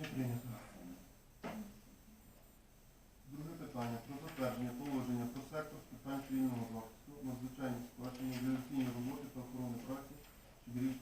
Рішення прийнято. Друге питання про затвердження положення про сектор з питань цивільного захисту, надзвичайні сплачення, реалізаційні роботи та охорони праці Чебірівської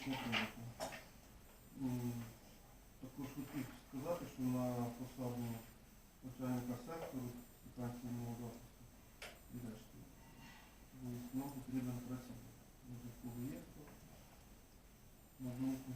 рішення прийнято. Також хотів сказати, що на посаду начальника сектору питань цивільного і решти нам потрібен працівник. Може, коли є, на думку.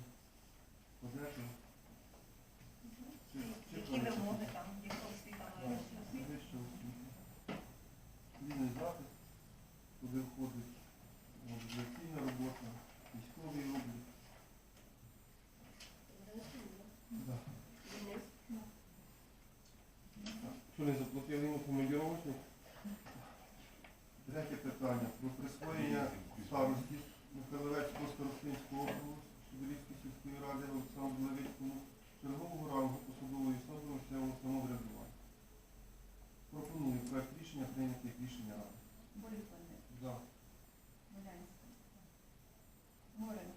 Що не заплатили йому помандіровочні? Третє питання. Про присвоєння старості Михайловецького старостинського округу Сибирської сільської ради Олександру Левицькому чергового рангу посадової особи місцевого самоврядування. Пропоную проект рішення прийняти рішення ради. Болюк За. Молянська. Морин.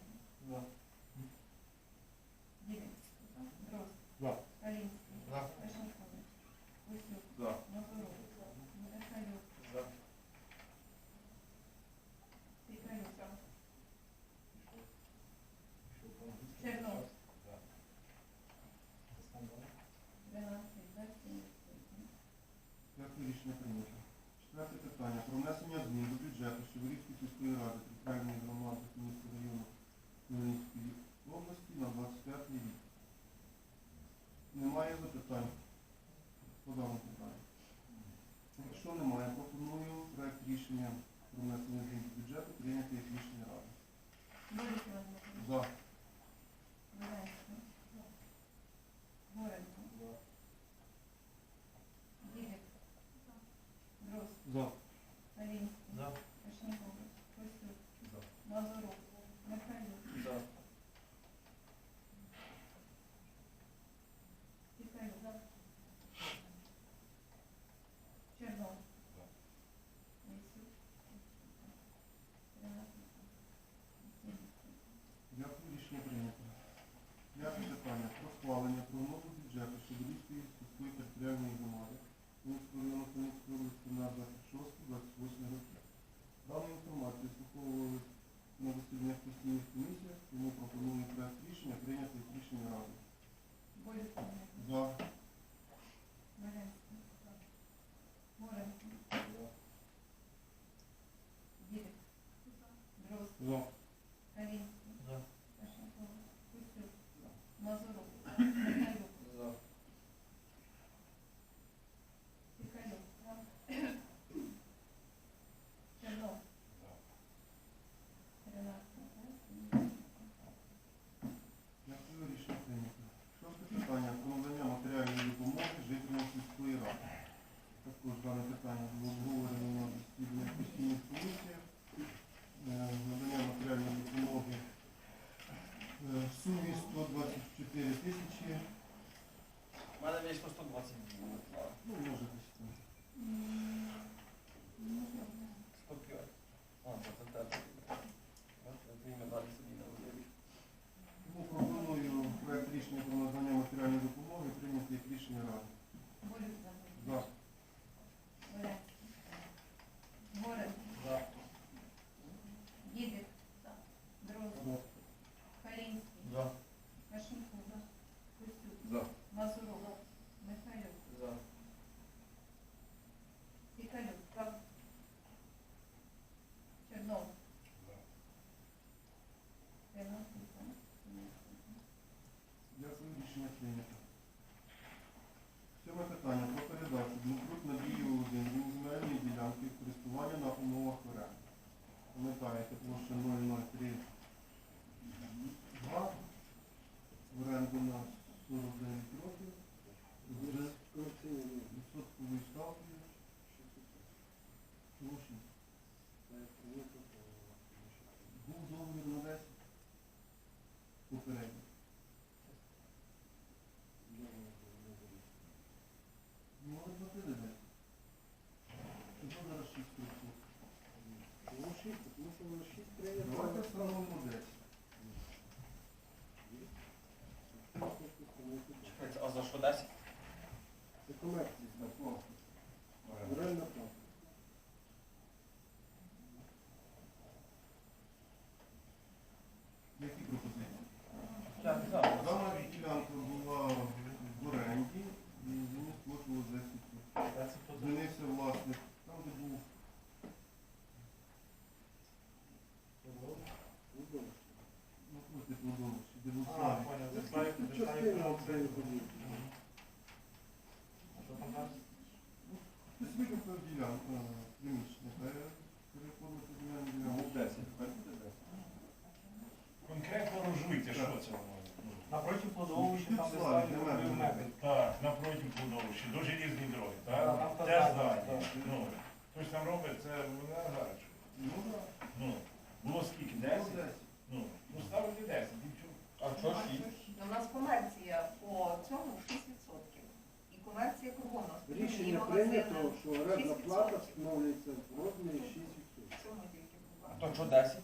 Ну, може десь там. Скорпіон. А, це рішення про надання матеріальної допомоги прийняти як рішення ради. була 49 років з відсотковою ставкою. подасть? Це колекції на плату. Реально плату. Які пропозиції? Так, так. Дана ділянка була в оренді і за них 10 років. Змінився власник. Там, де був. Ну, просто плодовище, де був А, правий. понял, заставив, заставив. Що 10?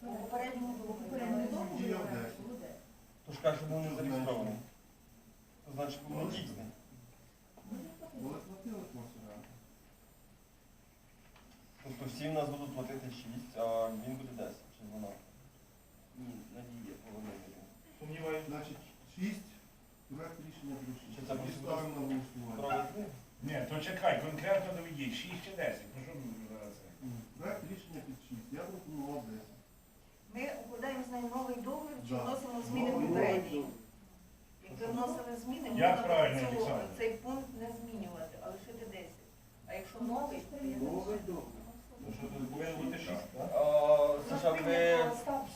По попередньому було. То ж каже, був не зареєстрований. То значить був. Були платили. Тобто всі в нас будуть платити 6, а він буде 10, чи вона? Ні, надія повинна. Сумніваюся. Значить, 6, проект рішення Чи це буде ставимо на голосування. Ні, то чекай, конкретно доведіть, 6 чи 10. Ну що ви зараз? Проект рішення під 6. Я пропонував 10. Ми укладаємо з нею новий договір чи Да. вносимо зміни Новий попередні. Якби вносили зміни, Як можна правильно, Олександр? цей пункт не змінювати, а лишити 10. А якщо новий, то я не Новий знаю. договір. Ну що тут повинно бути 6, так? У Саша, ви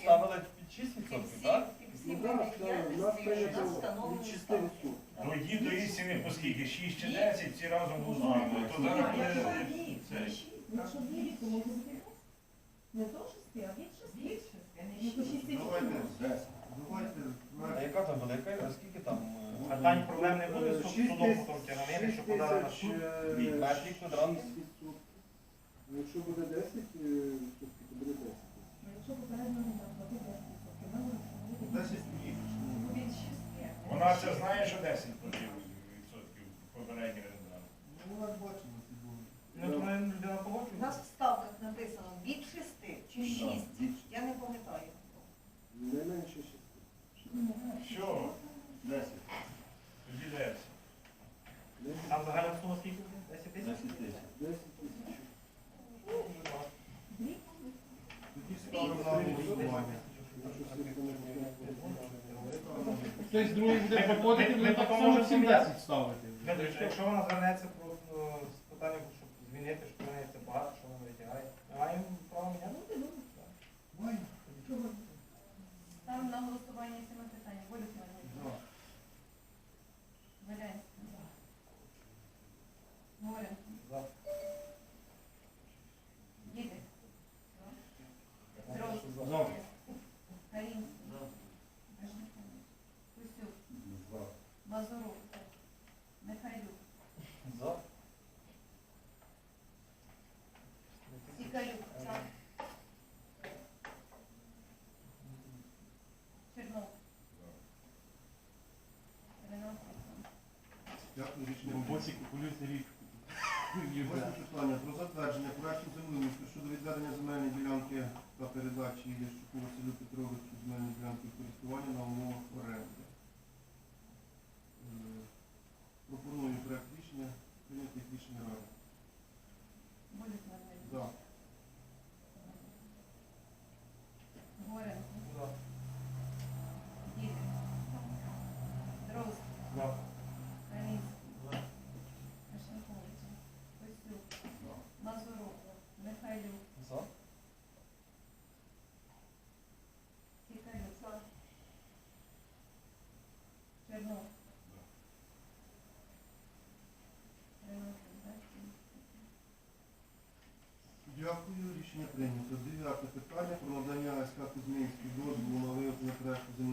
ставили під Під 6%, так? під всі Ну, види е, у нас діяльності у нас від встановлені 6%. ставки. Дойдіть до істини, оскільки 6 чи 10, всі разом голосуємо. То зараз якщо буде це. якщо дві, то може бути. Не то шести, а від А яка там велика? А скільки там? е, А Тані проблем не буде з 6 судом потім тягнути, що подали на 6 суд. тисяч, е? 600. Ну, Якщо буде 10, е, то буде 10. Ну, Якщо попередньо не там платить 10%, ми можемо встановити 10 днів. від шести. Вона це знає, що 10 відсотків попередній орендар. Ну, бачили ці були. Ну, людина У нас в ставках написано від 6 чи 6. більше. Я не пам'ятаю. Не менше 6. Все, 10. тоді 10. Там загальна сума скільки буде? 10 тисяч? 10 тисяч. 10 тисяч. Тоді ставимо на голосування. Хтось другий буде Ми- приходити, ми так само всім собі. 10 ставити. Якщо вона звернеться про, ну, з питанням, щоб змінити, що в неї це багато, що вона витягає, ми маємо право міняти? Ой, Чого? Ставимо на голосування саме питання. Волю Хмельницький. за. Валянський. Горин. За. Дідик. Дрозд. За. Карінський. Кусюк. Мазурук. Михайлюк. За. Сікалюк. Чернов. Тринадцять. Дякую. Восьме питання про затвердження проекту землеустрою щодо відведення земельної ділянки та передачі Ящуку Василю Петровичу земельної ділянки користування на умовах оренди. Е, Пропоную проект рішення прийняти рішення ради. Рішення прийнято. Дев'яте питання про надання СК Кузьминський дозволу на виготовлення проекту землеустрою